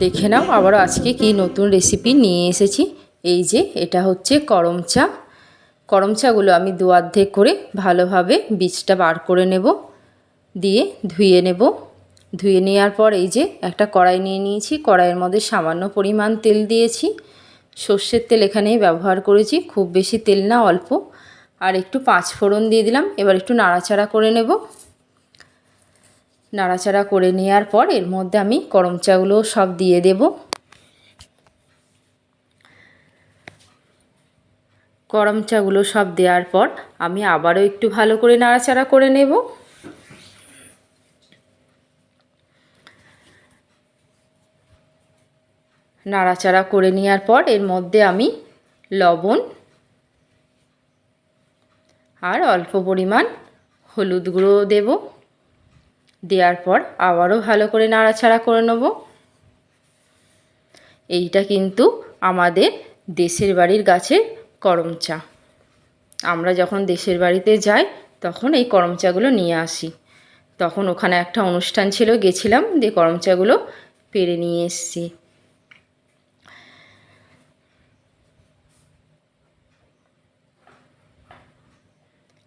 দেখে নাও আবারও আজকে কি নতুন রেসিপি নিয়ে এসেছি। এই যে, এটা হচ্ছে করম চা। করম চাগুলো আমি দু অর্ধেক করে ভালোভাবে বীজটা বার করে নেব, দিয়ে ধুয়ে নেব। ধুয়ে নেওয়ার পর এই যে, একটা কড়াই নিয়ে নিয়েছি। কড়াইয়ের মধ্যে সামান্য পরিমাণ তেল দিয়েছি। সর্ষের তেল এখানেই ব্যবহার করেছি, খুব বেশি তেল না, অল্প। আর একটু পাঁচ ফোড়ন দিয়ে দিলাম। এবার একটু নাড়াচাড়া করে নেব। নাড়াচাড়া করে নেওয়ার পর এর মধ্যে আমি করম চাগুলো সব দিয়ে দেব। করম চাগুলো সব দেওয়ার পর আমি আবারও একটু ভালো করে নাড়াচাড়া করে নেব। নাড়াচাড়া করে নেওয়ার পর এর মধ্যে আমি লবণ আর অল্প পরিমাণ হলুদ গুঁড়ো দেব। দেওয়ার পর আবারও ভালো করে নাড়াচাড়া করে নেব। এইটা কিন্তু আমাদের দেশের বাড়ির গাছের করম চা। আমরা যখন দেশের বাড়িতে যাই, তখন এই করম চাগুলো নিয়ে আসি। তখন ওখানে একটা অনুষ্ঠান ছিল, গেছিলাম দিয়ে করম চাগুলো পেরে নিয়ে এসছি।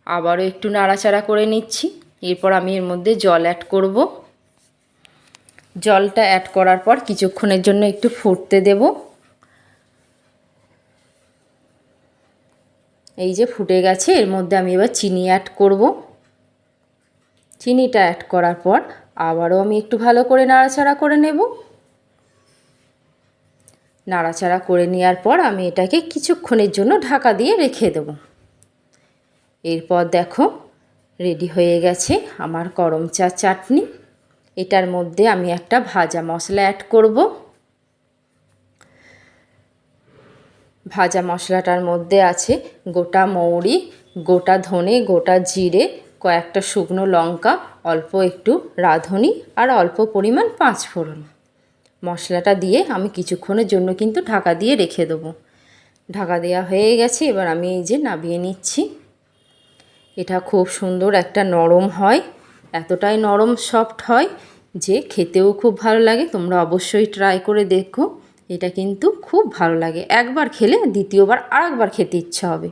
আবারও একটু নাড়াচাড়া করে নিচ্ছি। এরপর আমি এর মধ্যে জল অ্যাড করব। জলটা অ্যাড করার পর কিছুক্ষণের জন্য একটু ফুটতে দেব। এই যে ফুটে গেছে, এর মধ্যে আমি এবার চিনি অ্যাড করব। চিনিটা অ্যাড করার পর আবারও আমি একটু ভালো করে নাড়াচাড়া করে নেব। নাড়াচাড়া করে নেওয়ার পর আমি এটাকে কিছুক্ষণের জন্য ঢাকা দিয়ে রেখে দেবো। এরপর দেখো রেডি হয়ে গেছে আমার করম চা চাটনি। এটার মধ্যে আমি একটা ভাজা মশলা অ্যাড করব। ভাজা মশলাটার মধ্যে আছে গোটা মৌরি, গোটা ধনে, গোটা জিরে, কয়েকটা শুকনো লঙ্কা, অল্প একটু রাঁধুনি আর অল্প পরিমাণ পাঁচ ফোড়ন। মশলাটা দিয়ে আমি কিছুক্ষণের জন্য কিন্তু ঢাকা দিয়ে রেখে দেবো। ঢাকা দেওয়া হয়ে গেছে, এবার আমি এই যে নাবিয়ে নিচ্ছি। এটা খুব সুন্দর একটা নরম হয়, এতটাই নরম সফট হয় যে খেতেও খুব ভালো লাগে। তোমরা অবশ্যই ট্রাই করে দেখো, এটা কিন্তু খুব ভালো লাগে। একবার খেলে দ্বিতীয়বার আর একবার খেতে ইচ্ছা হবে।